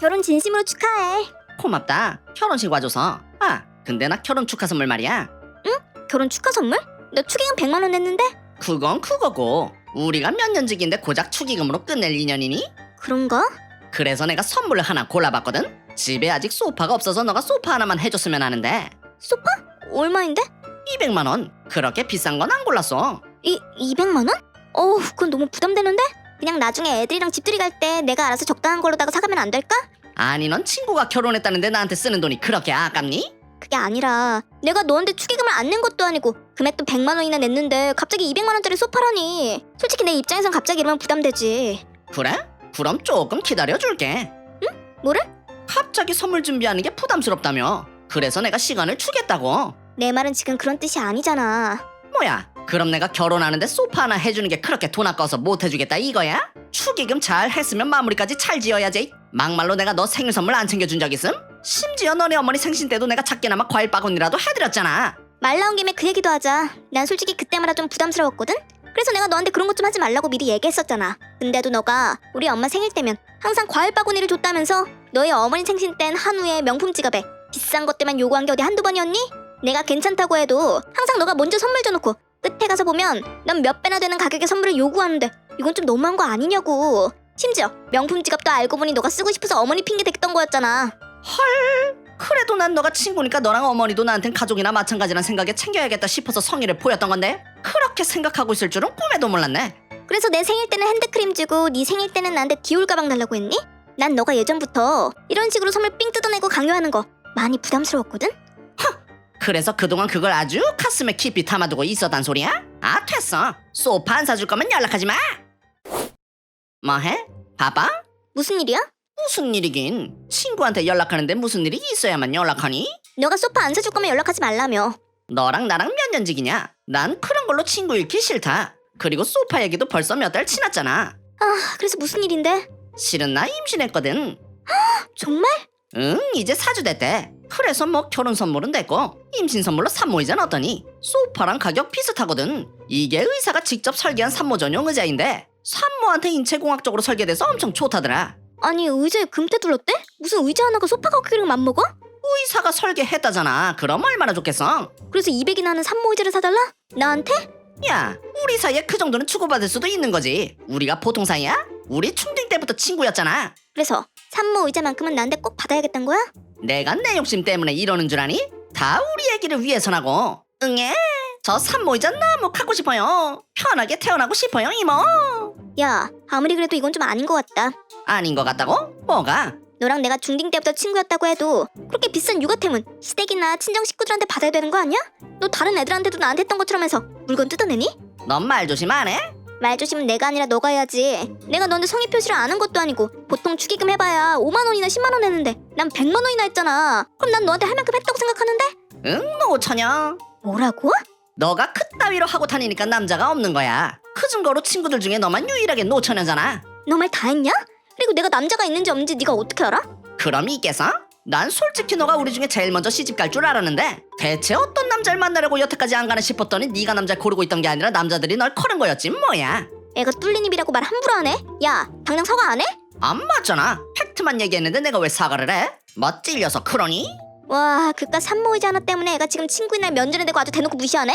결혼 진심으로 축하해. 고맙다. 결혼식 와줘서. 아, 근데 나 결혼 축하 선물 말이야. 결혼 축하 선물? 너 축의금 100만 원 냈는데? 그건 그거고. 우리가 몇 년직인데 고작 축의금으로 끝낼 인연이니? 그런가? 그래서 내가 선물을 하나 골라봤거든. 집에 아직 소파가 없어서 너가 소파 하나만 해줬으면 하는데 소파? 얼마인데? 200만 원. 그렇게 비싼 건 안 골랐어. 이 200만 원? 어우, 그건 너무 부담되는데? 그냥 나중에 애들이랑 집들이 갈 때 내가 알아서 적당한 걸로다가 사가면 안 될까? 아니 넌 친구가 결혼했다는데 나한테 쓰는 돈이 그렇게 아깝니? 그게 아니라 내가 너한테 축의금을 안 낸 것도 아니고 금액도 100만 원이나 냈는데 갑자기 200만 원짜리 소파라니 솔직히 내 입장에선 갑자기 이러면 부담되지 그래? 그럼 조금 기다려줄게. 뭐를? 갑자기 선물 준비하는 게 부담스럽다며. 그래서 내가 시간을 주겠다고. 내 말은 지금 그런 뜻이 아니잖아 뭐야? 그럼 내가 결혼하는데 소파 하나 해주는 게 그렇게 돈 아까워서 못 해주겠다 이거야? 축의금 잘 했으면 마무리까지 잘 지어야지. 막말로 내가 너 생일 선물 안 챙겨준 적 있음? 심지어 너네 어머니 생신 때도 내가 작게나마 과일 바구니라도 해드렸잖아. 말 나온 김에 그 얘기도 하자 난 솔직히 그때마다 좀 부담스러웠거든? 그래서 내가 너한테 그런 것 좀 하지 말라고 미리 얘기했었잖아 근데도 너가 우리 엄마 생일 때면 항상 과일 바구니를 줬다면서 너희 어머니 생신 땐 한우에 명품 지갑에 비싼 것 때만 요구한 게 어디 한두 번이었니? 내가 괜찮다고 해도 항상 너가 먼저 선물 줘놓고 끝에 가서 보면 난 몇 배나 되는 가격의 선물을 요구하는데 이건 좀 너무한 거 아니냐고 심지어 명품 지갑도 알고 보니 너가 쓰고 싶어서 어머니 핑계 댔던 거였잖아 그래도 난 너가 친구니까 너랑 어머니도 나한텐 가족이나 마찬가지란 생각에 챙겨야겠다 싶어서 성의를 보였던 건데 그렇게 생각하고 있을 줄은 꿈에도 몰랐네. 그래서 내 생일 때는 핸드크림 주고 네 생일 때는 나한테 디올 가방 달라고 했니? 난 너가 예전부터 이런 식으로 선물 삥 뜯어내고 강요하는 거 많이 부담스러웠거든? 그래서 그동안 그걸 아주 가슴에 깊이 담아두고 있었단 소리야? 아 됐어. 소파 안 사줄 거면 연락하지 마. 뭐해? 바빠? 무슨 일이야? 무슨 일이긴. 친구한테 연락하는데 무슨 일이 있어야만 연락하니? 너가 소파 안 사줄 거면 연락하지 말라며 너랑 나랑 몇 년직이냐? 난 그런 걸로 친구 잃기 싫다. 그리고 소파 얘기도 벌써 몇 달 지났잖아. 아 그래서 무슨 일인데? 실은 나 임신했거든. 정말? 응, 이제 사주 됐대. 그래서 뭐 결혼 선물은 됐고 임신 선물로 산모이자는 어떠니? 소파랑 가격 비슷하거든. 이게 의사가 직접 설계한 산모 전용 의자인데 산모한테 인체공학적으로 설계돼서 엄청 좋다더라. 아니 의자에 금태 둘렀대? 무슨 의자 하나가 소파 가격이랑 맞먹어? 의사가 설계했다잖아. 그럼 얼마나 좋겠어? 그래서 200이나 하는 산모 의자를 사달라? 나한테? 야, 우리 사이에 그 정도는 주고받을 수도 있는 거지. 우리가 보통 사이야? 우리 중딩 때부터 친구였잖아. 그래서 산모 의자만큼은 나한테 꼭 받아야겠단 거야? 내가 내 욕심 때문에 이러는 줄 아니? 다 우리 애기를 위해서라고. 응애. 저 산모이자 너무 갖고 싶어요. 편하게 태어나고 싶어요, 이모. 야 아무리 그래도 이건 좀 아닌 것 같다 아닌 것 같다고? 뭐가? 너랑 내가 중딩 때부터 친구였다고 해도 그렇게 비싼 육아템은 시댁이나 친정 식구들한테 받아야 되는 거 아니야? 너 다른 애들한테도 나한테 했던 것처럼 해서 물건 뜯어내니? 넌 말 조심 안 해? 말 조심은 내가 아니라 너가 해야지 내가 너한테 성의 표시를 아는 것도 아니고 보통 축의금 해봐야 5만 원이나 10만 원 했는데 난 100만 원이나 했잖아 그럼 난 너한테 할 만큼 했다고 생각하는데? 응, 노처녀. 뭐라고? 너가 그따위로 하고 다니니까 남자가 없는 거야. 그 증거로 친구들 중에 너만 유일하게 노처녀잖아. 너 말 다 했냐? 그리고 내가 남자가 있는지 없는지 네가 어떻게 알아? 그럼 있겠어? 난 솔직히 너가 우리 중에 제일 먼저 시집 갈 줄 알았는데 대체 어떤 남자를 만나려고 여태까지 안 가나 싶었더니 네가 남자 고르고 있던 게 아니라 남자들이 널 커는 거였지 뭐야 애가 뚫린 입이라고 말 함부로 하네? 야 당장 사과 안 해? 안 맞잖아 팩트만 얘기했는데 내가 왜 사과를 해? 뭐 찔려서 그러니? 와 그깟 산모이자 하나 때문에 애가 지금 친구인 날 면전에 대고 아주 대놓고 무시하네?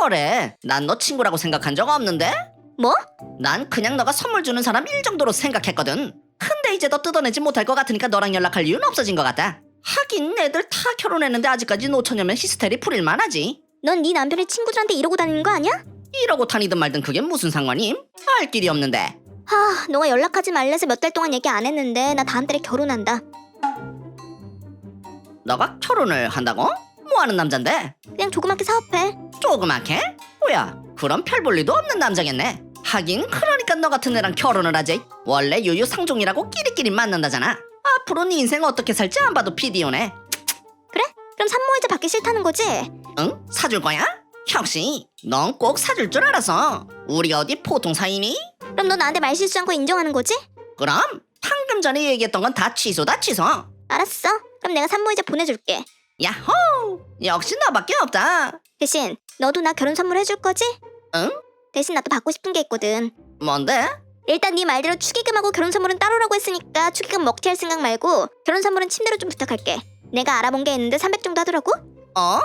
뭐래 난 너 친구라고 생각한 적 없는데? 뭐? 난 그냥 너가 선물 주는 사람 일 정도로 생각했거든 근데 이제 너 뜯어내지 못할 것 같으니까 너랑 연락할 이유는 없어진 것 같다 하긴 애들 다 결혼했는데 아직까지 노처녀면 히스테리 부릴만 하지 넌 네 남편이 친구들한테 이러고 다니는 거 아니야? 이러고 다니든 말든 그게 무슨 상관임? 알 길이 없는데 하 너가 연락하지 말래서 몇 달 동안 얘기 안 했는데 나 다음 달에 결혼한다 너가 결혼을 한다고? 뭐하는 남잔데? 그냥 조그맣게 사업해 조그맣게? 뭐야 그럼 별볼 일도 없는 남자겠네 하긴 그러 니까 너 같은 애랑 결혼을 하지 원래 유유 상종이라고 끼리끼리 만난다잖아 앞으로 네 인생 어떻게 살지 안 봐도 비디오네 그럼 산모이자 받기 싫다는 거지? 응? 사줄 거야? 역시 넌꼭 사줄 줄 알아서 우리가 어디 보통 사이니? 그럼 너 나한테 말 실수한 거 인정하는 거지? 그럼 방금 전에 얘기했던 건 다 취소다 취소 알았어 그럼 내가 산모이자 보내줄게 야호 역시 너밖에 없다 대신 너도 나 결혼 선물 해줄 거지? 응? 대신 나도 받고 싶은 게 있거든 뭔데? 일단 네 말대로 축의금하고 결혼 선물은 따로라고 했으니까 축의금 먹튀 할 생각 말고 결혼 선물은 침대로 좀 부탁할게. 내가 알아본 게 있는데 300 정도 하더라고. 어?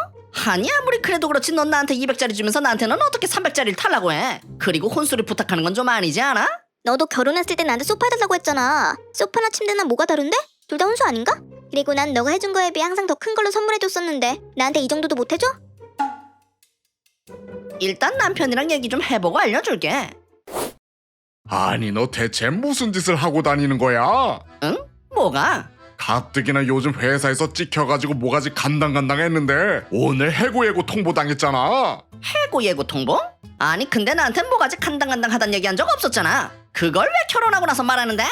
아니 아무리 그래도 그렇지 넌 나한테 200짜리 주면서 나한테는 어떻게 300짜리를 탈라고 해? 그리고 혼수를 부탁하는 건 좀 아니지 않아? 너도 결혼했을 때 나한테 소파 해달라고 했잖아. 소파나 침대나 뭐가 다른데? 둘 다 혼수 아닌가? 그리고 난 너가 해준 거에 비해 항상 더 큰 걸로 선물해줬었는데 나한테 이 정도도 못 해줘? 일단 남편이랑 얘기 좀 해보고 알려줄게 아니 너 대체 무슨 짓을 하고 다니는 거야? 응? 뭐가? 가뜩이나 요즘 회사에서 찍혀가지고 뭐가지 간당간당했는데 오늘 해고예고 통보당했잖아 해고 예고 통보? 아니 근데 나한텐 뭐가지 간당간당하단 얘기한 적 없었잖아 그걸 왜 결혼하고 나서 말하는데?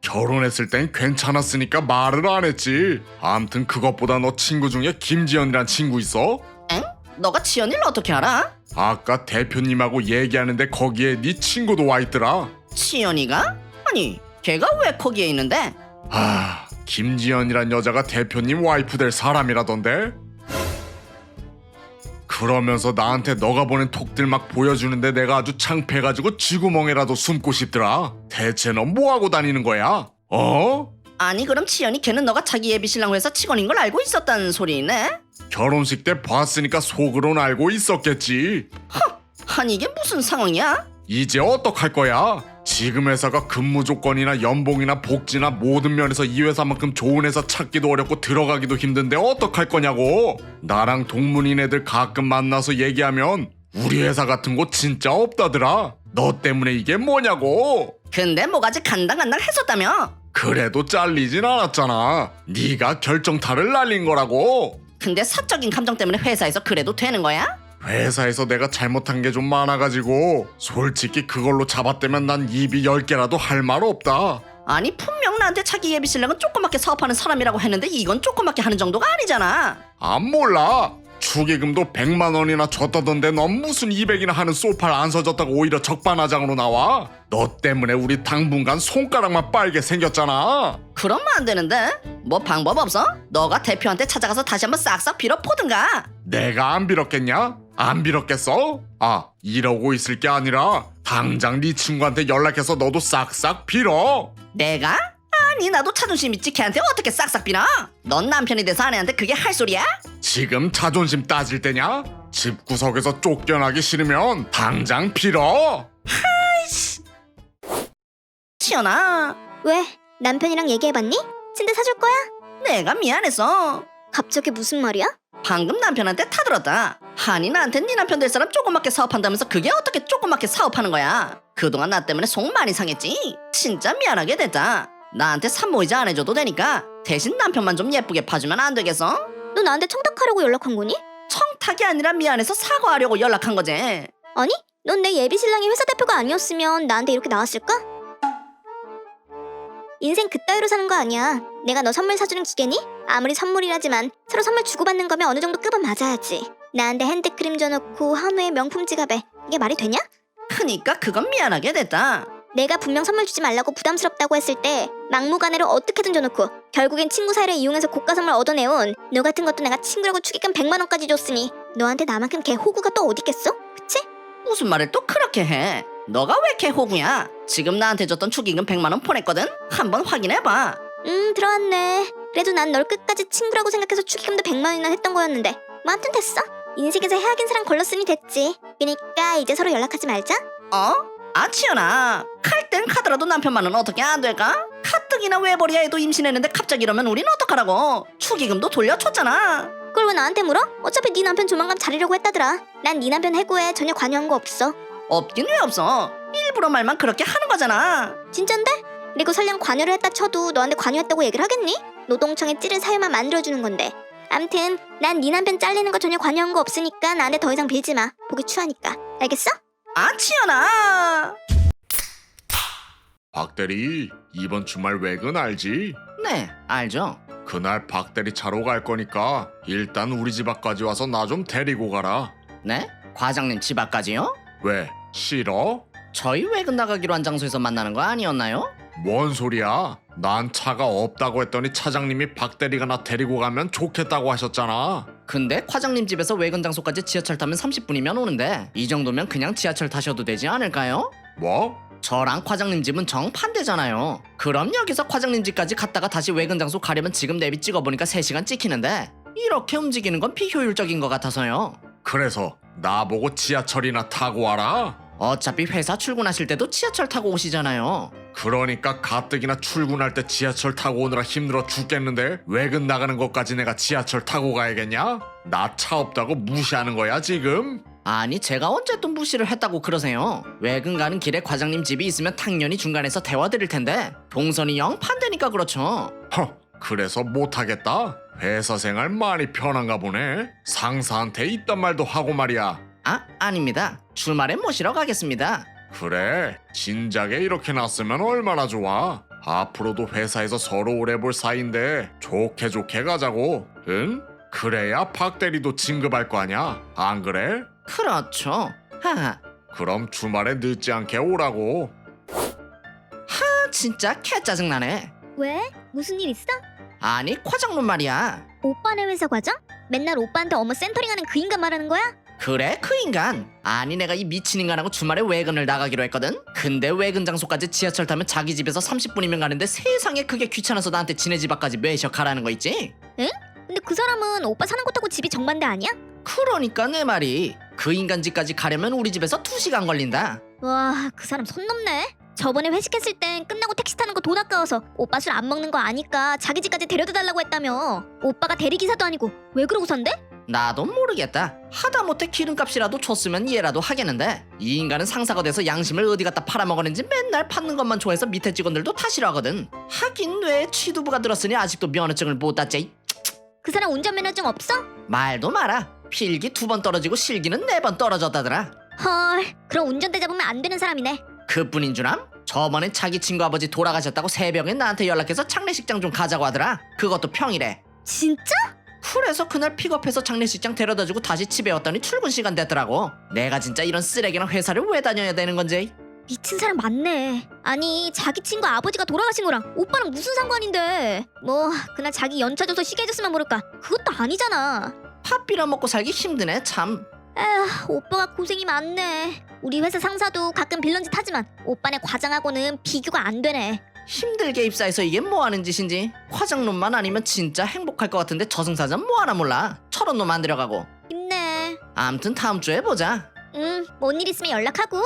결혼했을 땐 괜찮았으니까 말을 안 했지 암튼 그것보다 너 친구 중에 김지연이란 친구 있어? 엥? 너가 지연이를 어떻게 알아? 아까 대표님하고 얘기하는데 거기에 네 친구도 와 있더라 지연이가? 아니 걔가 왜 거기에 있는데? 아 김지연이란 여자가 대표님 와이프 될 사람이라던데? 그러면서 나한테 너가 보낸 톡들 막 보여주는데 내가 아주 창피해가지고 쥐구멍에라도 숨고 싶더라 대체 너 뭐하고 다니는 거야? 어? 아니 그럼 지연이 걔는 너가 자기 예비 신랑 회사 직원인 걸 알고 있었다는 소리네? 결혼식 때 봤으니까 속으로는 알고 있었겠지 아니 이게 무슨 상황이야? 이제 어떡할 거야? 지금 회사가 근무 조건이나 연봉이나 복지나 모든 면에서 이 회사만큼 좋은 회사 찾기도 어렵고 들어가기도 힘든데 어떡할 거냐고? 나랑 동문인 애들 가끔 만나서 얘기하면 우리 회사 같은 곳 진짜 없다더라. 너 때문에 이게 뭐냐고? 근데 뭐가지 간당간당 했었다며? 그래도 잘리진 않았잖아. 네가 결정타를 날린 거라고. 근데 사적인 감정 때문에 회사에서 그래도 되는 거야? 회사에서 내가 잘못한 게 좀 많아가지고 솔직히 그걸로 잡아떼면 난 입이 열 개라도 할 말 없다. 아니 분명 나한테 자기 예비 신랑은 조그맣게 사업하는 사람이라고 했는데 이건 조그맣게 하는 정도가 아니잖아 안 몰라. 축의금도 100만 원이나 줬다던데 넌 무슨 200이나 하는 소파를 안 서줬다고 오히려 적반하장으로 나와? 너 때문에 우리 당분간 손가락만 빨게 생겼잖아. 그러면 안 되는데 뭐 방법 없어? 너가 대표한테 찾아가서 다시 한번 싹싹 빌어 포든가 내가 안 빌었겠냐? 안 빌었겠어? 아 이러고 있을 게 아니라 당장 네 친구한테 연락해서 너도 싹싹 빌어. 내가? 아니 나도 자존심 있지 걔한테 어떻게 싹싹 빌어? 넌 남편이 돼서 아내한테 그게 할 소리야? 지금 자존심 따질 때냐? 집구석에서 쫓겨나기 싫으면 당장 빌어. 지연아 왜? 남편이랑 얘기해봤니? 침대 사줄 거야? 내가 미안해서 갑자기 무슨 말이야? 방금 남편한테 타들었다 아니 나한테 네 남편 될 사람 조그맣게 사업한다면서 그게 어떻게 조그맣게 사업하는 거야 그동안 나 때문에 속 많이 상했지 진짜 미안하게 됐다 나한테 산모이자 안 해줘도 되니까 대신 남편만 좀 예쁘게 봐주면 안 되겠어? 너 나한테 청탁하려고 연락한 거니? 청탁이 아니라 미안해서 사과하려고 연락한 거지 아니? 넌 내 예비 신랑이 회사 대표가 아니었으면 나한테 이렇게 나왔을까? 인생 그따위로 사는 거 아니야. 내가 너 선물 사주는 기계니? 아무리 선물이라지만 서로 선물 주고받는 거면 어느 정도 급은 맞아야지. 나한테 핸드크림 줘놓고 한우에 명품 지갑에 이게 말이 되냐? 크니까 그건 미안하게 됐다 내가 분명 선물 주지 말라고 부담스럽다고 했을 때 막무가내로 어떻게든 줘놓고 결국엔 친구 사이를 이용해서 고가 선물 얻어내온 너 같은 것도 내가 친구라고 축의금 100만 원까지 줬으니 너한테 나만큼 개 호구가 또 어디 있겠어? 그치? 무슨 말을 또 그렇게 해? 너가 왜 개호구야? 지금 나한테 줬던 축의금 100만 원 보냈거든? 한번 확인해봐. 음 들어왔네. 그래도 난 널 끝까지 친구라고 생각해서 축의금도 100만 원이나 했던 거였는데 뭐 아무튼 됐어? 인생에서 해악인 사람 걸렀으니 됐지. 그니까 이제 서로 연락하지 말자. 어? 아 치연아 칼 땐 카더라도 남편만은 어떻게 안 될까? 가뜩이나 외벌이야 애도 임신했는데 갑자기 이러면 우린 어떡하라고 축의금도 돌려줬잖아 그걸 왜 나한테 물어? 어차피 네 남편 조만간 자리려고 했다더라 난 네 남편 해고에 전혀 관여한 거 없어 없긴 왜 없어 일부러 말만 그렇게 하는 거잖아 진짠데? 그리고 설령 관여를 했다 쳐도 너한테 관여했다고 얘기를 하겠니? 노동청에 찌른 사유만 만들어주는 건데 암튼 난 네 남편 잘리는 거 전혀 관여한 거 없으니까 나한테 더 이상 빌지 마 보기 추하니까 알겠어? 아 치연아 박 대리 이번 주말 외근 알지? 네 알죠 그날 박 대리 차로 갈 거니까 일단 우리 집 앞까지 와서 나 좀 데리고 가라. 네? 과장님 집 앞까지요? 왜? 싫어? 저희 외근 나가기로 한 장소에서 만나는 거 아니었나요? 뭔 소리야? 난 차가 없다고 했더니 차장님이 박 대리가 나 데리고 가면 좋겠다고 하셨잖아. 근데 과장님 집에서 외근 장소까지 지하철 타면 30분이면 오는데 이 정도면 그냥 지하철 타셔도 되지 않을까요? 뭐? 저랑 과장님 집은 정반대잖아요. 그럼 여기서 과장님 집까지 갔다가 다시 외근 장소 가려면 지금 내비 찍어보니까 3시간 찍히는데 이렇게 움직이는 건 비효율적인 것 같아서요. 그래서 나보고 지하철이나 타고 와라? 어차피 회사 출근하실 때도 지하철 타고 오시잖아요. 그러니까 가뜩이나 출근할 때 지하철 타고 오느라 힘들어 죽겠는데 외근 나가는 것까지 내가 지하철 타고 가야겠냐? 나 차 없다고 무시하는 거야 지금? 아니 제가 언제 또 무시를 했다고 그러세요? 외근 가는 길에 과장님 집이 있으면 당연히 중간에서 대화드릴 텐데 동선이 영 반대니까 그렇죠. 허, 그래서 못하겠다? 회사 생활 많이 편한가 보네. 상사한테 이딴 말도 하고 말이야. 아 아닙니다. 주말에 모시러 가겠습니다. 그래, 진작에 이렇게 났으면 얼마나 좋아. 앞으로도 회사에서 서로 오래 볼 사이인데 좋게 좋게 가자고. 응? 그래야 박 대리도 진급할 거 아냐? 안 그래? 그렇죠. 하하. 그럼 주말에 늦지 않게 오라고. 아, 진짜 개 짜증나네. 왜? 무슨 일 있어? 아니 과장님 말이야. 오빠네 회사 과장? 맨날 오빠한테 업무 센터링하는 그 인간 말하는 거야? 그래 그 인간. 아니 내가 이 미친 인간하고 주말에 외근을 나가기로 했거든. 근데 외근 장소까지 지하철 타면 자기 집에서 30분이면 가는데 세상에 그게 귀찮아서 나한테 지네 집 앞까지 매셔 가라는 거 있지? 근데 그 사람은 오빠 사는 곳하고 집이 정반대 아니야? 그러니까 내 말이 그 인간 집까지 가려면 우리 집에서 2시간 걸린다. 와, 그 사람 손 넘네. 저번에 회식했을 땐 끝나고 택시 타는 거 돈 아까워서 오빠 술 안 먹는 거 아니까 자기 집까지 데려다 달라고 했다며. 오빠가 대리기사도 아니고 왜 그러고 산대? 나도 모르겠다. 하다못해 기름값이라도 줬으면 이해라도 하겠는데 이 인간은 상사가 돼서 양심을 어디 갖다 팔아먹었는지 맨날 받는 것만 좋아해서 밑에 직원들도 탓이라 하거든. 하긴 왜 취두부가 들었으니 아직도 면허증을 못 땄지? 그 사람 운전면허증 없어? 말도 마라. 필기 두 번 떨어지고 실기는 네 번 떨어졌다더라. 헐, 그럼 운전대 잡으면 안 되는 사람이네. 그뿐인 줄 암? 저번엔 자기 친구 아버지 돌아가셨다고 새벽에 나한테 연락해서 장례식장 좀 가자고 하더라. 그것도 평일에. 진짜? 그래서 그날 픽업해서 장례식장 데려다주고 다시 집에 왔더니 출근 시간 됐더라고. 내가 진짜 이런 쓰레기랑 회사를 왜 다녀야 되는 건지. 미친 사람 많네. 아니, 자기 친구 아버지가 돌아가신 거랑 오빠랑 무슨 상관인데? 뭐, 그날 자기 연차 줘서 쉬게 해줬으면 모를까. 그것도 아니잖아. 밥 빌어 먹고 살기 힘드네 참. 에휴, 오빠가 고생이 많네. 우리 회사 상사도 가끔 빌런 짓 하지만 오빠네 과장하고는 비교가 안 되네. 힘들게 입사해서 이게 뭐 하는 짓인지. 화장놈만 아니면 진짜 행복할 것 같은데 저승사자는 뭐 하나 몰라. 저런 놈안 들어가고. 힘내. 암튼 다음 주에 보자. 응, 뭔 일 있으면 연락하고.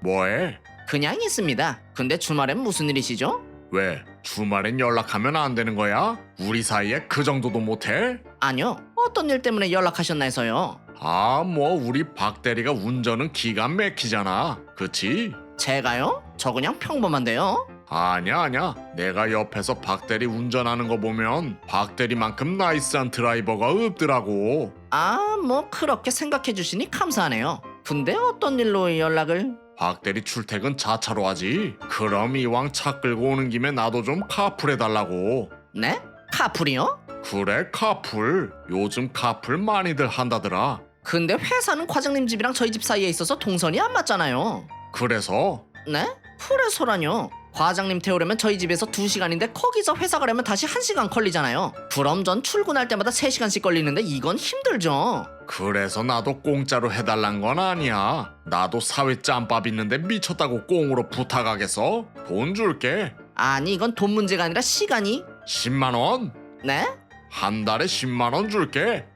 뭐해? 그냥 있습니다. 근데 주말엔 무슨 일이시죠? 왜? 주말엔 연락하면 안 되는 거야? 우리 사이에 그 정도도 못해? 아니요. 어떤 일 때문에 연락하셨나 해서요. 아, 뭐 우리 박 대리가 운전은 기가 막히잖아. 그치? 제가요? 저 그냥 평범한데요. 아니야, 아니야. 내가 옆에서 박 대리 운전하는 거 보면 박 대리만큼 나이스한 드라이버가 없더라고. 아, 뭐 그렇게 생각해 주시니 감사하네요. 근데 어떤 일로 연락을? 박 대리 출퇴근 자차로 하지. 그럼 이왕 차 끌고 오는 김에 나도 좀 카풀 해 달라고. 네? 카풀이요? 그래, 카풀. 요즘 카풀 많이들 한다더라. 근데 회사는 과장님 집이랑 저희 집 사이에 있어서 동선이 안 맞잖아요. 그래서 네? 그래서라뇨. 과장님 태우려면 저희 집에서 2시간인데 거기서 회사 가려면 다시 1시간 걸리잖아요. 그럼 전 출근할 때마다 3시간씩 걸리는데 이건 힘들죠. 그래서 나도 공짜로 해달란 건 아니야. 나도 사회 짬밥 있는데 미쳤다고 꽁으로 부탁하겠어? 돈 줄게. 아니 이건 돈 문제가 아니라 시간이 10만 원? 네? 한 달에 10만 원 줄게.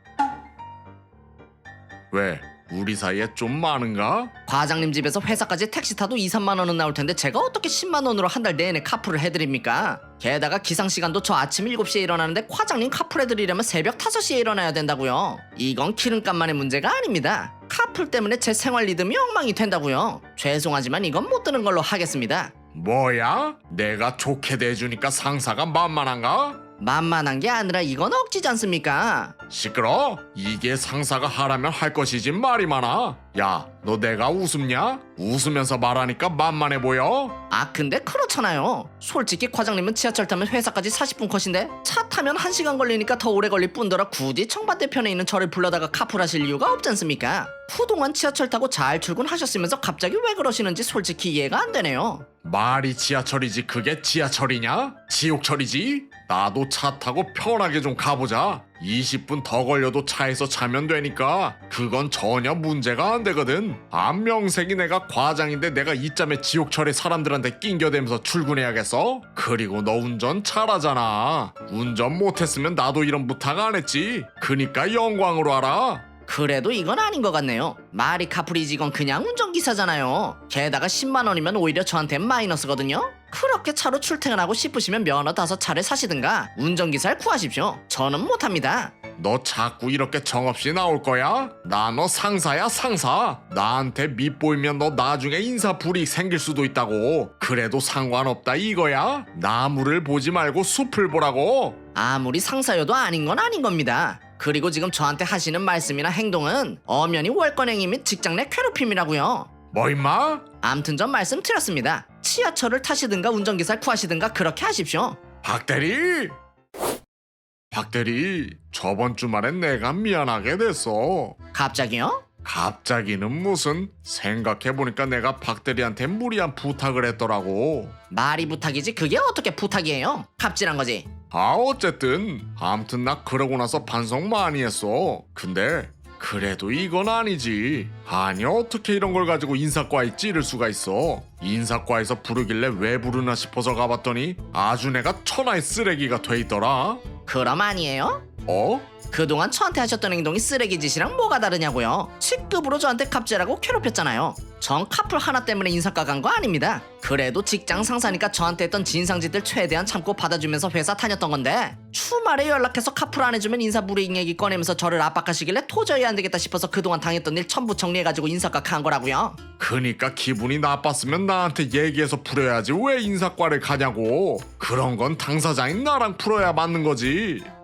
왜? 우리 사이에 좀 많은가? 과장님 집에서 회사까지 택시 타도 2, 3만 원은 나올 텐데 제가 어떻게 10만 원으로 한 달 내내 카풀을 해드립니까? 게다가 기상 시간도 저 아침 7시에 일어나는데 과장님 카풀 해드리려면 새벽 5시에 일어나야 된다고요. 이건 기름값만의 문제가 아닙니다. 카풀 때문에 제 생활 리듬이 엉망이 된다고요. 죄송하지만 이건 못 드는 걸로 하겠습니다. 뭐야? 내가 좋게 대해주니까 상사가 만만한가? 만만한 게 아니라 이건 억지지 않습니까? 시끄러? 이게 상사가 하라면 할 것이지 말이 많아. 야, 너 내가 웃음냐? 웃으면서 말하니까 만만해 보여? 아 근데 그렇잖아요. 솔직히 과장님은 지하철 타면 회사까지 40분 컷인데 차 타면 1시간 걸리니까 더 오래 걸릴 뿐더러 굳이 청반대편에 있는 저를 불러다가 카풀하실 이유가 없지 않습니까? 그동안 지하철 타고 잘 출근하셨으면서 갑자기 왜 그러시는지 솔직히 이해가 안 되네요. 말이 지하철이지 그게 지하철이냐? 지옥철이지? 나도 차 타고 편하게 좀 가보자. 20분 더 걸려도 차에서 자면 되니까 그건 전혀 문제가 안 되거든. 안명색이 내가 과장인데 내가 이짬에 지옥철에 사람들한테 낑겨대면서 출근해야겠어? 그리고 너 운전 잘하잖아. 운전 못했으면 나도 이런 부탁 안 했지. 그니까 영광으로 알아. 그래도 이건 아닌 것 같네요. 말이 카프리지 이건 그냥 운전기사잖아요. 게다가 10만 원이면 오히려 저한테 마이너스거든요. 그렇게 차로 출퇴근하고 싶으시면 면허 따서 차를 사시든가 운전기사를 구하십시오. 저는 못합니다. 너 자꾸 이렇게 정없이 나올 거야? 나 너 상사야 상사. 나한테 밑보이면 너 나중에 인사 불이익 생길 수도 있다고. 그래도 상관없다 이거야? 나무를 보지 말고 숲을 보라고. 아무리 상사여도 아닌 건 아닌 겁니다. 그리고 지금 저한테 하시는 말씀이나 행동은 엄연히 월권행위 및 직장 내 괴롭힘이라고요. 뭐 임마? 암튼 전 말씀드렸습니다. 지하철을 타시든가 운전기사를 구하시든가 그렇게 하십시오. 박대리. 박대리 저번 주말엔 내가 미안하게 됐어. 갑자기요? 갑자기는 무슨 생각해보니까 내가 박대리한테 무리한 부탁을 했더라고. 말이 부탁이지 그게 어떻게 부탁이에요? 갑질한 거지. 아 어쨌든 암튼 나 그러고 나서 반성 많이 했어 근데 그래도 이건 아니지. 아니 어떻게 이런 걸 가지고 인사과에 찌를 수가 있어? 인사과에서 부르길래 왜 부르나 싶어서 가봤더니 아주 내가 천하의 쓰레기가 돼 있더라 그럼 아니에요? 어? 그동안 저한테 하셨던 행동이 쓰레기 짓이랑 뭐가 다르냐고요? 직급으로 저한테 갑질하고 괴롭혔잖아요. 전 카풀 하나 때문에 인사과 간 거 아닙니다. 그래도 직장 상사니까 저한테 했던 진상짓들 최대한 참고 받아주면서 회사 다녔던 건데 주말에 연락해서 카풀 안 해주면 인사 불이익 얘기 꺼내면서 저를 압박하시길래 도저히 안 되겠다 싶어서 그동안 당했던 일 전부 정리해가지고 인사과 간 거라고요. 그니까 기분이 나빴으면 나한테 얘기해서 풀어야지 왜 인사과를 가냐고 그런 건 당사자인 나랑 풀어야 맞는 거지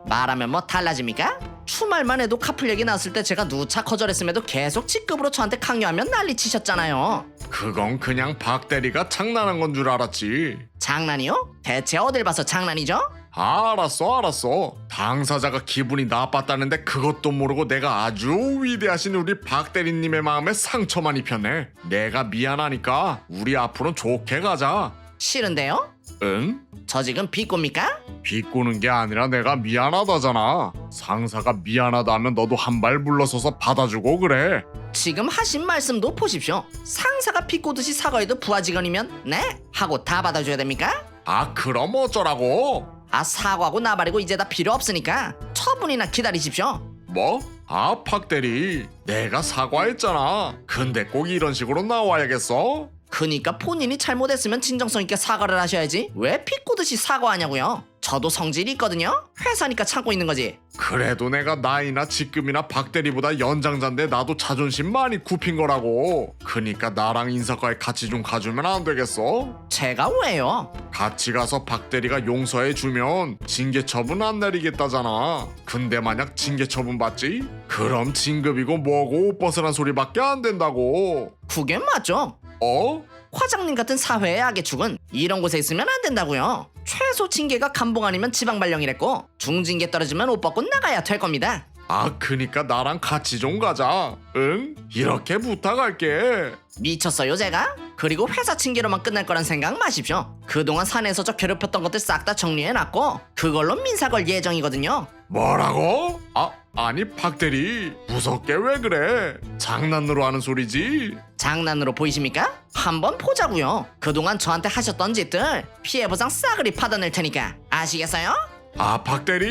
말하면 뭐 달라집니까? 주말만 해도 카풀 얘기 나왔을 때 제가 누차 거절했음에도 계속 직급으로 저한테 강요하면 난리 치셨잖아요. 그건 그냥 박 대리가 장난한 건 줄 알았지 장난이요? 대체 어딜 봐서 장난이죠? 알았어 알았어 당사자가 기분이 나빴다는데 그것도 모르고 내가 아주 위대하신 우리 박 대리님의 마음에 상처만 입혔네 내가 미안하니까 우리 앞으로 좋게 가자 싫은데요? 응? 저 지금 비꼬입니까? 비꼬는 게 아니라 내가 미안하다잖아 상사가 미안하다 하면 너도 한 발 물러서서 받아주고 그래 지금 하신 말씀도 보십시오. 상사가 비꼬듯이 사과해도 부하 직원이면 네? 하고 다 받아줘야 됩니까? 아 그럼 어쩌라고 아 사과하고 나발이고 이제 다 필요 없으니까 처분이나 기다리십시오. 뭐? 아박 대리 내가 사과했잖아 근데 꼭 이런 식으로 나와야겠어? 그니까 본인이 잘못했으면 진정성 있게 사과를 하셔야지 왜 비꼬듯이 사과하냐고요. 저도 성질이 있거든요. 회사니까 참고 있는 거지. 그래도 내가 나이나 직급이나 박대리보다 연장자인데 나도 자존심 많이 굽힌 거라고. 그니까 나랑 인사과에 같이 좀 가주면 안 되겠어? 제가 왜요? 같이 가서 박대리가 용서해 주면 징계 처분 안 내리겠다잖아. 근데 만약 징계 처분 받지? 그럼 진급이고 뭐고 옷 벗으란 소리밖에 안 된다고. 그게 맞죠. 어? 과장님 같은 사회의 악의 축은 이런 곳에 있으면 안 된다고요. 최소 징계가 감봉 아니면 지방 발령이랬고 중징계 떨어지면 옷 벗고 나가야 될 겁니다. 아, 그니까 나랑 같이 좀 가자. 응? 이렇게 부탁할게. 미쳤어요 제가? 그리고 회사 징계로만 끝날 거란 생각 마십시오. 그동안 사내에서 저 괴롭혔던 것들 싹 다 정리해놨고 그걸로 민사 걸 예정이거든요. 뭐라고? 아, 아니 박대리 무섭게 왜 그래? 장난으로 하는 소리지? 장난으로 보이십니까? 한번 보자고요. 그동안 저한테 하셨던 짓들 피해 보상 싸그리 받아낼 테니까 아시겠어요? 아 박대리!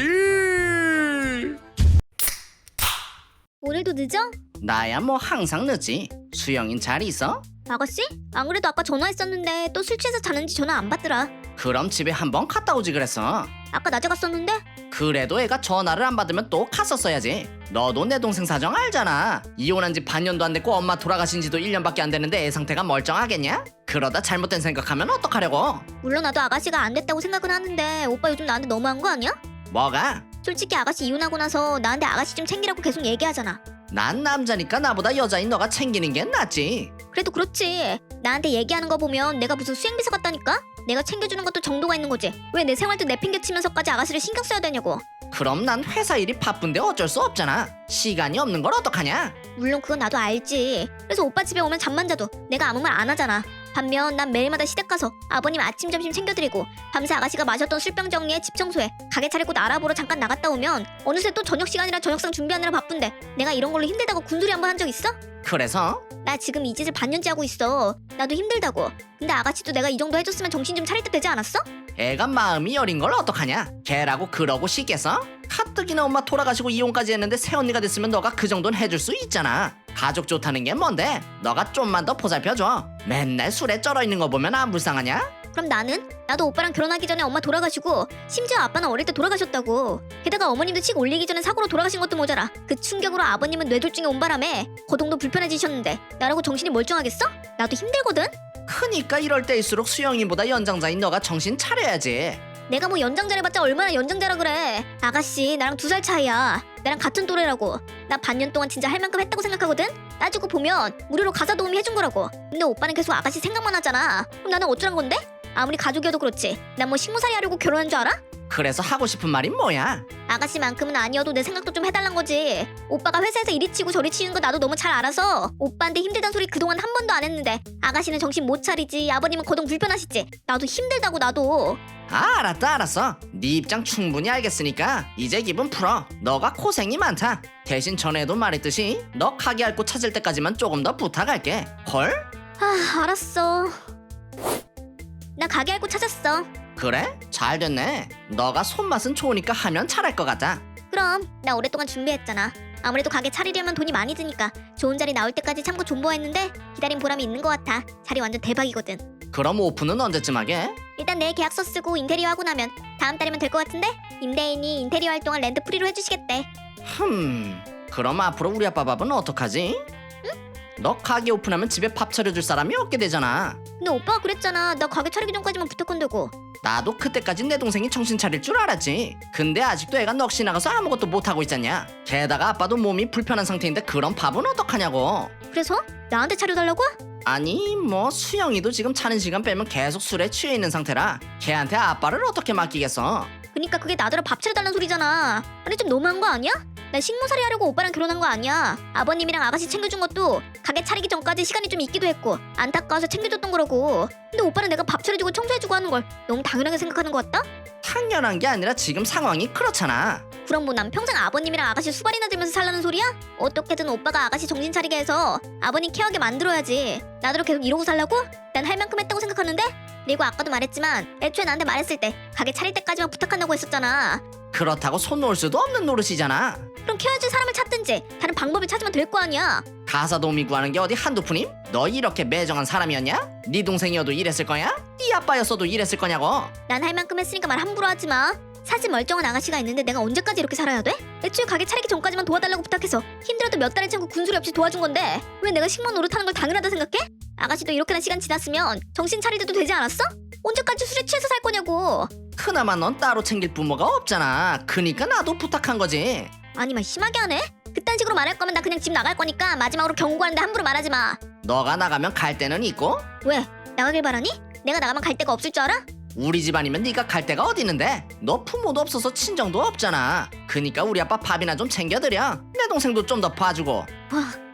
오늘도 늦어? 나야 뭐 항상 늦지. 수영인 잘 있어? 아가씨? 안 그래도 아까 전화했었는데 또 술 취해서 자는지 전화 안 받더라. 그럼 집에 한번 갔다 오지 그랬어. 아까 낮에 갔었는데? 그래도 애가 전화를 안 받으면 또 갔었어야지. 너도 내 동생 사정 알잖아. 이혼한 지 반년도 안 됐고 엄마 돌아가신 지도 1년밖에 안 됐는데 애 상태가 멀쩡하겠냐? 그러다 잘못된 생각하면 어떡하려고? 물론 나도 아가씨가 안 됐다고 생각은 하는데 오빠 요즘 나한테 너무한 거 아니야? 뭐가? 솔직히 아가씨 이혼하고 나서 나한테 아가씨 좀 챙기라고 계속 얘기하잖아. 난 남자니까 나보다 여자인 너가 챙기는 게 낫지. 그래도 그렇지. 나한테 얘기하는 거 보면 내가 무슨 수행비서 같다니까? 내가 챙겨주는 것도 정도가 있는 거지. 왜 내 생활도 내팽개치면서까지 아가씨를 신경 써야 되냐고. 그럼 난 회사 일이 바쁜데 어쩔 수 없잖아. 시간이 없는 걸 어떡하냐? 물론 그건 나도 알지. 그래서 오빠 집에 오면 잠만 자도 내가 아무 말 안 하잖아. 반면 난 매일마다 시댁 가서 아버님 아침 점심 챙겨드리고 밤새 아가씨가 마셨던 술병 정리에 집 청소에 가게 차리고 알아보러 잠깐 나갔다 오면 어느새 또 저녁 시간이라 저녁상 준비하느라 바쁜데 내가 이런 걸로 힘들다고 군소리 한 번 한 적 있어? 그래서 나 지금 이 짓을 반년째 하고 있어. 나도 힘들다고. 근데 아가씨도 내가 이 정도 해줬으면 정신 좀 차릴 때 되지 않았어? 애가 마음이 여린 걸 어떡하냐? 걔라고 그러고 싶겠어? 가뜩이나 엄마 돌아가시고 이혼까지 했는데 새언니가 됐으면 너가 그 정도는 해줄 수 있잖아. 가족 좋다는 게 뭔데? 너가 좀만 더 보살펴줘. 맨날 술에 쩔어 있는 거 보면 안 불쌍하냐? 그럼 나는? 나도 오빠랑 결혼하기 전에 엄마 돌아가시고 심지어 아빠는 어릴 때 돌아가셨다고. 게다가 어머님도 칙 올리기 전에 사고로 돌아가신 것도 모자라. 그 충격으로 아버님은 뇌졸중에 온 바람에 거동도 불편해지셨는데 나라고 정신이 멀쩡하겠어? 나도 힘들거든? 크니까 이럴 때일수록 수영이보다 연장자인 너가 정신 차려야지. 내가 뭐 연장자래봤자 얼마나 연장자라 그래. 아가씨 나랑 두 살 차이야. 나랑 같은 또래라고. 나 반년 동안 진짜 할 만큼 했다고 생각하거든? 따지고 보면 무료로 가사 도우미 해준 거라고. 근데 오빠는 계속 아가씨 생각만 하잖아. 그럼 나는 어쩌란 건데? 아무리 가족이어도 그렇지. 난 뭐 식모살이 하려고 결혼한 줄 알아? 그래서 하고 싶은 말이 뭐야? 아가씨만큼은 아니어도 내 생각도 좀 해달란 거지. 오빠가 회사에서 이리 치고 저리 치는 거 나도 너무 잘 알아서 오빠한테 힘들단 소리 그동안 한 번도 안 했는데 아가씨는 정신 못 차리지 아버님은 거동 불편하시지 나도 힘들다고 나도 아, 알았다 알았어. 네 입장 충분히 알겠으니까 이제 기분 풀어. 너가 고생이 많다. 대신 전에도 말했듯이 너 가게 앓고 찾을 때까지만 조금 더 부탁할게. 헐? 아 알았어 나 가게 알고 찾았어 그래? 잘 됐네. 너가 손맛은 좋으니까 하면 잘할 것 같다. 그럼 나 오랫동안 준비했잖아 아무래도 가게 차리려면 돈이 많이 드니까 좋은 자리 나올 때까지 참고 존버했는데 기다린 보람이 있는 것 같아 자리 완전 대박이거든 그럼 오픈은 언제쯤 하게? 일단 내 계약서 쓰고 인테리어 하고 나면 다음 달이면 될 것 같은데 임대인이 인테리어 활동을 렌트 프리로 해주시겠대 흠. 그럼 앞으로 우리 아빠 밥은 어떡하지? 너 가게 오픈하면 집에 밥 차려줄 사람이 없게 되잖아. 근데 오빠가 그랬잖아 나 가게 차리기 전까지만 부탁한다고 나도 그때까지 내 동생이 정신 차릴 줄 알았지. 근데 아직도 애가 넋이 나가서 아무것도 못하고 있잖냐. 게다가 아빠도 몸이 불편한 상태인데 그런 밥은 어떡하냐고. 그래서 나한테 차려달라고? 아니 뭐 수영이도 지금 자는 시간 빼면 계속 술에 취해 있는 상태라 걔한테 아빠를 어떻게 맡기겠어. 그니까 그게 나더러 밥 차려달라는 소리잖아 아니 좀 너무한 거 아니야? 나 식모살이 하려고 오빠랑 결혼한 거 아니야 아버님이랑 아가씨 챙겨준 것도 가게 차리기 전까지 시간이 좀 있기도 했고 안타까워서 챙겨줬던 거라고 근데 오빠는 내가 밥 차려주고 청소해주고 하는 걸 너무 당연하게 생각하는 것 같다? 당연한 게 아니라 지금 상황이 그렇잖아. 그럼 뭐 난 평생 아버님이랑 아가씨 수발이나 들면서 살라는 소리야? 어떻게든 오빠가 아가씨 정신 차리게 해서 아버님 케어하게 만들어야지 나더러 계속 이러고 살라고? 난 할 만큼 했다고 생각하는데? 그리고 아까도 말했지만 애초에 나한테 말했을 때 가게 차릴 때까지만 부탁한다고 했었잖아 그렇다고 손 놓을 수도 없는 노릇이잖아. 그럼 케어해줄 사람을 찾든지 다른 방법을 찾으면 될 거 아니야 가사 도우미 구하는 게 어디 한두 푼임? 너 이렇게 매정한 사람이었냐? 네 동생이어도 이랬을 거냐? 네 아빠였어도 이랬을 거냐고? 난 할 만큼 했으니까 말 함부로 하지 마 사실 멀쩡한 아가씨가 있는데 내가 언제까지 이렇게 살아야 돼? 애초에 가게 차리기 전까지만 도와달라고 부탁해서 힘들어도 몇 달을 참고 군소리 없이 도와준 건데 왜 내가 식모 노릇하는 걸 당연하다 생각해? 아가씨도 이렇게나 시간 지났으면 정신 차릴 때도 되지 않았어? 언제까지 술에 취해서 살 거냐고 그나마 넌 따로 챙길 부모가 없잖아. 그니까 나도 부탁한 거지. 아니만 심하게 하네? 그딴 식으로 말할 거면 나 그냥 집 나갈 거니까 마지막으로 경고하는데 함부로 말하지 마 너가 나가면 갈 데는 있고 왜? 나가길 바라니? 내가 나가면 갈 데가 없을 줄 알아? 우리 집안이면 네가 갈 데가 어디 있는데? 너 부모도 없어서 친정도 없잖아. 그니까 우리 아빠 밥이나 좀 챙겨드려. 내 동생도 좀 더 봐주고. 와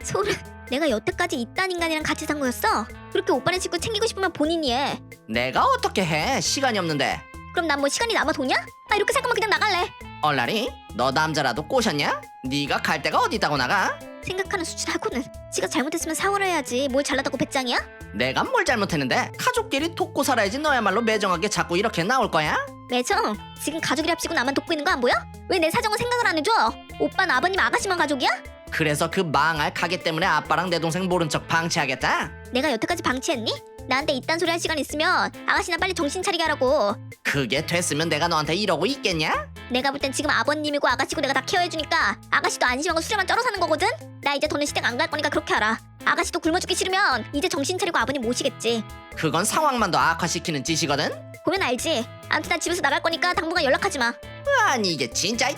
소름 내가 여태까지 이딴 인간이랑 같이 산 거였어? 그렇게 오빠네 식구 챙기고 싶으면 본인이 해 내가 어떻게 해? 시간이 없는데. 그럼 난 뭐 시간이 남아 도냐? 나 이렇게 살 거면 그냥 나갈래 얼라리? 너 남자라도 꼬셨냐? 네가 갈 데가 어디 있다고 나가? 생각하는 수준하고는 지가 잘못했으면 사과를 해야지 뭘 잘났다고 배짱이야? 내가 뭘 잘못했는데? 가족끼리 돕고 살아야지 너야말로 매정하게 자꾸 이렇게 나올 거야? 매정 지금 가족이랍시고 나만 돕고 있는 거 안 보여? 왜 내 사정은 생각을 안 해줘? 오빠는 아버님 아가씨만 가족이야? 그래서 그 망할 가게 때문에 아빠랑 내 동생 모른 척 방치하겠다? 내가 여태까지 방치했니? 나한테 이딴 소리 할 시간 있으면 아가씨나 빨리 정신 차리게 하라고 그게 됐으면 내가 너한테 이러고 있겠냐? 내가 볼 땐 지금 아버님이고 아가씨고 내가 다 케어해주니까 아가씨도 안심하고 술에만 쩔어 사는 거거든? 나 이제 더는 시댁 안 갈 거니까 그렇게 알아 아가씨도 굶어 죽기 싫으면 이제 정신 차리고 아버님 모시겠지 그건 상황만 더 악화시키는 짓이거든? 보면 알지 아무튼 나 집에서 나갈 거니까 당분간 연락하지 마 아니 이게 진짜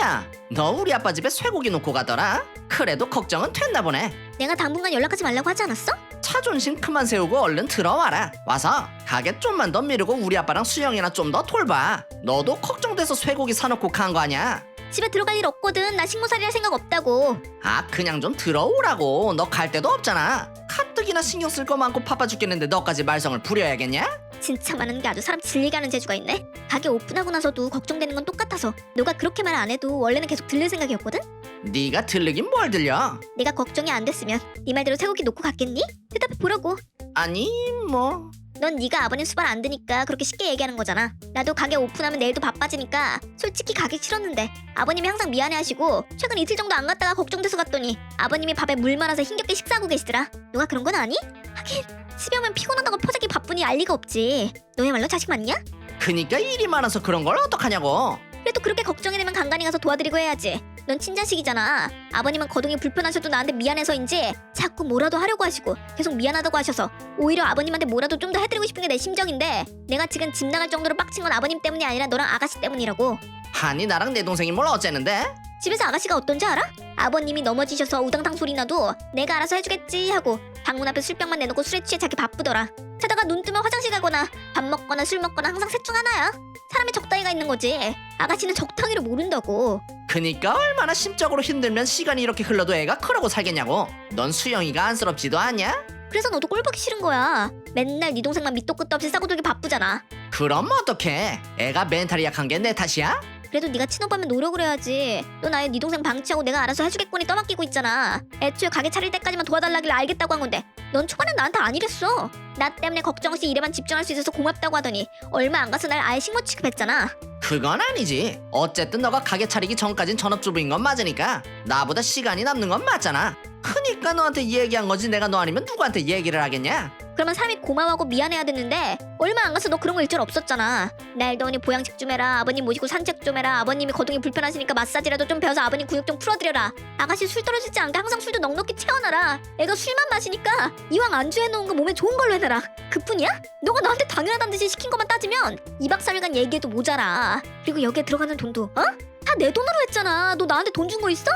야, 너 우리 아빠 집에 쇠고기 놓고 가더라? 그래도 걱정은 됐나 보네 내가 당분간 연락하지 말라고 하지 않았어? 자존심 그만 세우고 얼른 들어와라 와서 가게 좀만 더 미루고 우리 아빠랑 수영이나 좀 더 돌봐 너도 걱정돼서 쇠고기 사놓고 간 거 아니야? 집에 들어갈 일 없거든 나 식모살이 할 생각 없다고 아 그냥 좀 들어오라고 너 갈 데도 없잖아 가뜩이나 신경 쓸 거 많고 바빠 죽겠는데 너까지 말썽을 부려야겠냐? 진짜 많은 게 아주 사람 질리게 하는 재주가 있네. 가게 오픈하고 나서도 걱정되는 건 똑같아서 너가 그렇게 말 안 해도 원래는 계속 들릴 생각이었거든. 네가 들리긴 뭘 들려? 내가 걱정이 안 됐으면 네 말대로 쇠고기 놓고 갔겠니? 대답해 보라고. 아니 뭐 넌 네가 아버님 수발 안 드니까 그렇게 쉽게 얘기하는 거잖아. 나도 가게 오픈하면 내일도 바빠지니까 솔직히 가기 싫었는데 아버님이 항상 미안해하시고 최근 이틀 정도 안 갔다가 걱정돼서 갔더니 아버님이 밥에 물 말아서 힘겹게 식사하고 계시더라. 너가 그런 건 아니? 하긴 집에 오면 피곤하다고 포자기 바쁘니 알 리가 없지. 너야말로 자식 맞냐? 그니까 일이 많아서 그런 걸 어떡하냐고 그래도 그렇게 걱정이 되면 간간히 가서 도와드리고 해야지. 넌 친자식이잖아. 아버님은 거동이 불편하셔도 나한테 미안해서인지 자꾸 뭐라도 하려고 하시고 계속 미안하다고 하셔서 오히려 아버님한테 뭐라도 좀 더 해드리고 싶은 게 내 심정인데 내가 지금 집 나갈 정도로 빡친 건 아버님 때문이 아니라 너랑 아가씨 때문이라고. 아니 나랑 내 동생이 뭘 어쨌는데? 집에서 아가씨가 어떤지 알아? 아버님이 넘어지셔서 우당탕 소리 나도 내가 알아서 해주겠지 하고 방문 앞에 술병만 내놓고 술에 취해 자기 바쁘더라. 자다가 눈 뜨면 화장실 가거나 밥 먹거나 술 먹거나 항상 셋 중 하나야. 사람이 적당히가 있는 거지. 아가씨는 적당히를 모른다고. 그니까 얼마나 심적으로 힘들면 시간이 이렇게 흘러도 애가 크라고 살겠냐고 넌 수영이가 안쓰럽지도 않냐? 그래서 너도 꼴 보기 싫은 거야. 맨날 네 동생만 밑도 끝도 없이 싸고 돌기 바쁘잖아. 그럼 어떡해 애가 멘탈이 약한 게 내 탓이야? 그래도 네가 친오빠면 노력을 해야지. 넌 아예 네 동생 방치하고 내가 알아서 해주겠거니 떠맡기고 있잖아. 애초에 가게 차릴 때까지만 도와달라길래 알겠다고 한 건데 넌 초반엔 나한테 안 이랬어. 나 때문에 걱정 없이 일에만 집중할 수 있어서 고맙다고 하더니 얼마 안 가서 날 아예 식모 취급했잖아. 그건 아니지 어쨌든 너가 가게 차리기 전까진 전업주부인 건 맞으니까 나보다 시간이 남는 건 맞잖아 그니까 너한테 얘기한 거지 내가 너 아니면 누구한테 얘기를 하겠냐? 그러면 사람이 고마워하고 미안해야 되는데 얼마 안 가서 너 그런 거 일절 없었잖아. 날 더우니 보양식 좀 해라. 아버님 모시고 산책 좀 해라. 아버님이 거동이 불편하시니까 마사지라도 좀 배워서 아버님 근육 좀 풀어드려라. 아가씨 술 떨어지지 않게 항상 술도 넉넉히 채워놔라. 애가 술만 마시니까 이왕 안주 해놓은 거 몸에 좋은 걸로 해놔라. 그뿐이야? 너가 나한테 당연하다는 듯이 시킨 것만 따지면 2박 3일간 얘기해도 모자라. 그리고 여기에 들어가는 돈도 어? 다 내 돈으로 했잖아. 너 나한테 돈 준 거 있어?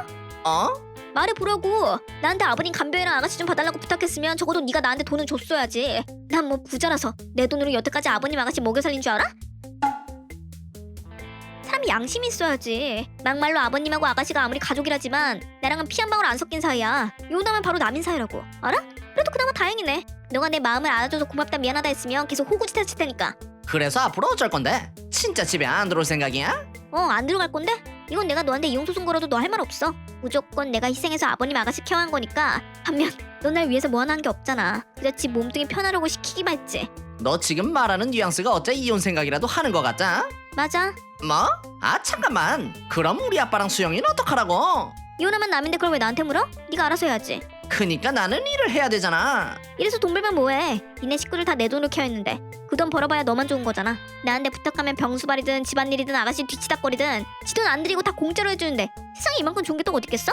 어? 말해보라고. 나한테 아버님 간병이랑 아가씨 좀 봐달라고 부탁했으면 적어도 네가 나한테 돈은 줬어야지. 난 뭐 부자라서 내 돈으로 여태까지 아버님 아가씨 먹여 살린 줄 알아? 사람이 양심이 있어야지. 막말로 아버님하고 아가씨가 아무리 가족이라지만 나랑은 피 한 방울 안 섞인 사이야. 이혼하면 바로 남인 사이라고. 알아? 그래도 그나마 다행이네. 너가 내 마음을 알아줘서 고맙다 미안하다 했으면 계속 호구짓 했을 테니까 그래서 앞으로 어쩔 건데? 진짜 집에 안 들어올 생각이야? 어 안 들어갈 건데? 이건 내가 너한테 이용소송 걸어도 너 할 말 없어 무조건 내가 희생해서 아버님 아가씨 케어한 거니까 반면 넌날 위해서 뭐 하나 한게 없잖아 그저 집 몸뚱이 편하려고 시키기만 했지 너 지금 말하는 뉘앙스가 어째 이혼 생각이라도 하는 것 같다? 맞아 뭐? 아 잠깐만 그럼 우리 아빠랑 수영이는 어떡하라고? 이혼하면 남인데 그걸 왜 나한테 물어? 네가 알아서 해야지 그니까 나는 일을 해야 되잖아 이래서 돈 벌면 뭐해 니네 식구들 다 내 돈으로 케어했는데 그 돈 벌어봐야 너만 좋은 거잖아 나한테 부탁하면 병수발이든 집안일이든 아가씨 뒤치다거리든 지 돈안 들이고 다 공짜로 해주는데 세상에 이만큼 좋은 게또 어딨겠어?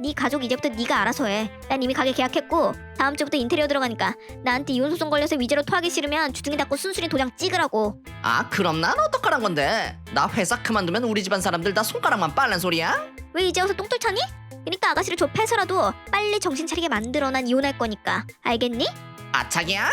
네 가족 이제부터 네가 알아서 해 난 이미 가게 계약했고 다음 주부터 인테리어 들어가니까 나한테 이혼 소송 걸려서 위제로 토하기 싫으면 주둥이 닫고 순순히 도장 찍으라고 아 그럼 난 어떡하란 건데? 나 회사 그만두면 우리 집안 사람들 다 손가락만 빨란 소리야? 왜 이제 와서 똥돌 차니? 그러니까 아가씨를 좁혀서라도 빨리 정신 차리게 만들어 난 이혼할 거니까 알겠니? 아 자기야